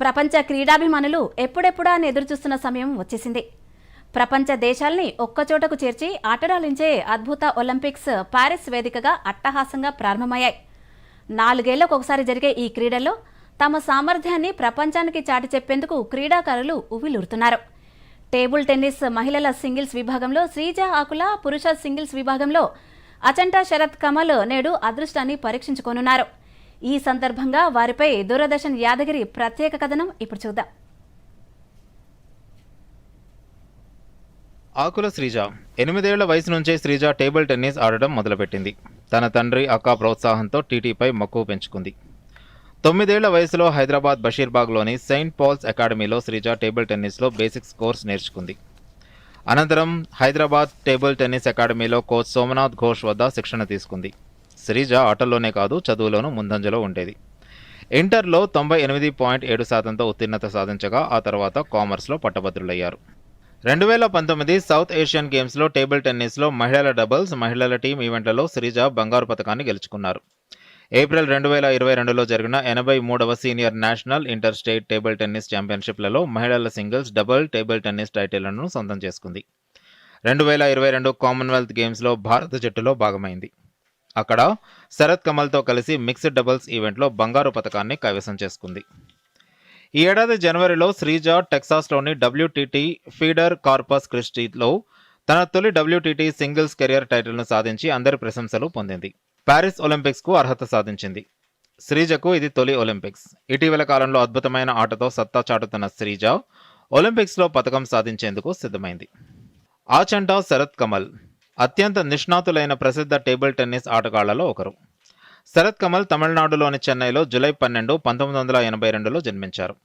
ప్రపంచ క్రీడాభిమానులు ఎప్పుడెప్పుడా అని ఎదురుచూస్తున్న సమయం వచ్చేసింది. ప్రపంచ దేశాల్ని ఒక్కచోటకు చేర్చి ఆటడాలించే అద్భుత ఒలింపిక్స్ ప్యారిస్ వేదికగా అట్టహాసంగా ప్రారంభమయ్యాయి. నాలుగేళ్ళకు ఒకసారి జరిగే ఈ క్రీడల్లో తమ సామర్థ్యాన్ని ప్రపంచానికి చాటి చెప్పేందుకు క్రీడాకారులు ఉవ్విలూరుతున్నారు. టేబుల్ టెన్నిస్ మహిళల సింగిల్స్ విభాగంలో శ్రీజ ఆకుల పురుష సింగిల్స్ విభాగంలో అచంటా శరత్ కమల్ నేడు అదృష్టాన్ని పరీక్షించుకోనున్నారు. ఈ సందర్భంగా వారిపై దూరదర్శన్ యాదగిరి ప్రత్యేక కథనం ఇప్పుడు చూద్దాం. ఆకుల శ్రీజ. ఎనిమిదేళ్ళ వయసు నుంచే శ్రీజ టేబుల్ టెన్నిస్ ఆడడం మొదలుపెట్టింది. తన తండ్రి అక్క ప్రోత్సాహంతో టీటీపై మక్కువ పెంచుకుంది. తొమ్మిదేళ్ళ వయసులో హైదరాబాద్ బషీర్బాగ్లోని సెయింట్ పాల్స్ అకాడమీలో శ్రీజ టేబుల్ టెన్నిస్లో బేసిక్స్ కోర్స్ నేర్చుకుంది. అనంతరం హైదరాబాద్ టేబుల్ టెన్నిస్ అకాడమీలో కోచ్ సోమనాథ్ ఘోష్ వద్ద శిక్షణ తీసుకుంది. శ్రీజ ఆటల్లోనే కాదు చదువులోనూ ముందంజలో ఉండేది. ఇంటర్లో తొంభై ఎనిమిది పాయింట్ ఏడు శాతంతో ఉత్తీర్ణత సాధించగా ఆ తర్వాత కామర్స్లో పట్టభద్రులయ్యారు. రెండు వేల పంతొమ్మిది సౌత్ ఏషియన్ గేమ్స్లో టేబుల్ టెన్నిస్లో మహిళల డబుల్స్ మహిళల టీం ఈవెంట్లలో శ్రీజ బంగారు పథకాన్ని గెలుచుకున్నారు. ఏప్రిల్ రెండు వేల ఇరవై రెండులో జరిగిన ఎనభై మూడవ senior national inter state table tennis ఛాంపియన్షిప్లలో మహిళల సింగిల్స్ డబుల్ టేబుల్ టెన్నిస్ టైటిళ్ళను సొంతం చేసుకుంది. రెండు వేల ఇరవై రెండు కామన్వెల్త్ గేమ్స్లో భారత జట్టులో భాగమైంది. అక్కడ శరత్ కమల్తో కలిసి మిక్స్డ్ డబుల్స్ ఈవెంట్లో బంగారు పథకాన్ని కైవసం చేసుకుంది. ఈ ఏడాది జనవరిలో శ్రీజ టెక్సాస్లోని డబ్ల్యూటీటీ ఫీడర్ కార్పస్ క్రిస్టీలో తన తొలి డబ్ల్యూటీటీ సింగిల్స్ కెరియర్ టైటిల్ను సాధించి అందరి ప్రశంసలు పొందింది. ప్యారిస్ ఒలింపిక్స్కు అర్హత సాధించింది. శ్రీజకు ఇది తొలి ఒలింపిక్స్. ఇటీవల కాలంలో అద్భుతమైన ఆటతో సత్తా చాటుతున్న శ్రీజ ఒలింపిక్స్లో పథకం సాధించేందుకు సిద్ధమైంది. ఆచంటా శరత్ కమల్ అత్యంత నిష్ణాతులైన ప్రసిద్ధ టేబుల్ టెన్నిస్ ఆటగాళ్ళలో ఒకరు. శరత్ కమల్ తమిళనాడులోని చెన్నైలో జూలై పన్నెండు పంతొమ్మిది వందల ఎనభై రెండులో జన్మించారు.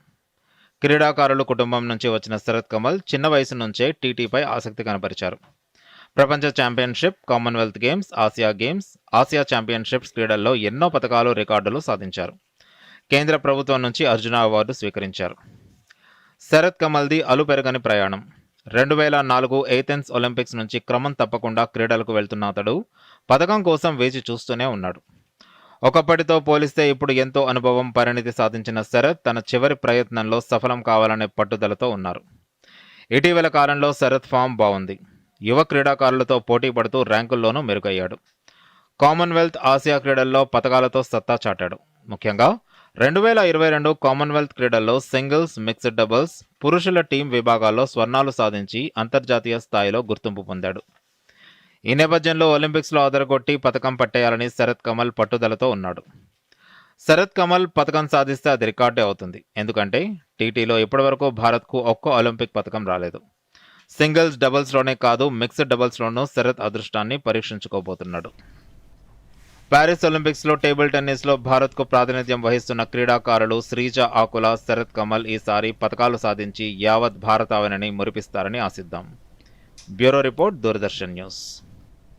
క్రీడాకారుల కుటుంబం నుంచి వచ్చిన శరత్ కమల్ చిన్న వయసు నుంచే టీటీపై ఆసక్తి కనపరిచారు. ప్రపంచ championship commonwealth games Asia games Asia championships క్రీడల్లో ఎన్నో పథకాలు రికార్డులు సాధించారు. కేంద్ర ప్రభుత్వం నుంచి అర్జున అవార్డు స్వీకరించారు. శరత్ కమల్ది అలుపెరగని ప్రయాణం. రెండు వేల నాలుగు ఏథెన్స్ ఒలింపిక్స్ నుంచి క్రమం తప్పకుండా క్రీడలకు వెళ్తున్న అతడు పథకం కోసం వేచి చూస్తూనే ఉన్నాడు. ఒకప్పటితో పోలిస్తే ఇప్పుడు ఎంతో అనుభవం పరిణితి సాధించిన శరత్ తన చివరి ప్రయత్నంలో సఫలం కావాలనే పట్టుదలతో ఉన్నారు. ఇటీవల కాలంలో శరత్ ఫామ్ బాగుంది. యువ క్రీడాకారులతో పోటీ పడుతూ ర్యాంకుల్లోనూ మెరుగయ్యాడు. కామన్వెల్త్ ఆసియా క్రీడల్లో పథకాలతో సత్తా చాటాడు. ముఖ్యంగా రెండు వేల ఇరవై రెండు కామన్వెల్త్ క్రీడల్లో సింగిల్స్ మిక్స్డ్ డబుల్స్ పురుషుల టీం విభాగాల్లో స్వర్ణాలు సాధించి అంతర్జాతీయ స్థాయిలో గుర్తింపు పొందాడు. ఈ నేపథ్యంలో ఒలింపిక్స్లో అదరగొట్టి పథకం పట్టేయాలని శరత్ కమల్ పట్టుదలతో ఉన్నాడు. శరత్ కమల్ పథకం సాధిస్తే అది రికార్డే అవుతుంది. ఎందుకంటే టీటీలో ఇప్పటివరకు భారత్కు ఒక్క ఒలింపిక్ పథకం రాలేదు. సింగిల్స్ డబుల్స్లోనే కాదు మిక్స్డ్ డబుల్స్లోనూ శరత్ అదృష్టాన్ని పరీక్షించుకోబోతున్నాడు. ప్యారిస్ ఒలింపిక్స్లో టేబుల్ టెన్నిస్లో భారత్కు ప్రాతినిధ్యం వహిస్తున్న క్రీడాకారులు శ్రీజ ఆకుల శరత్ కమల్ ఈసారి పథకాలు సాధించి యావత్ భారతావనిని మురిపిస్తారని ఆశిద్దాం. Bureau report Doordarshan news.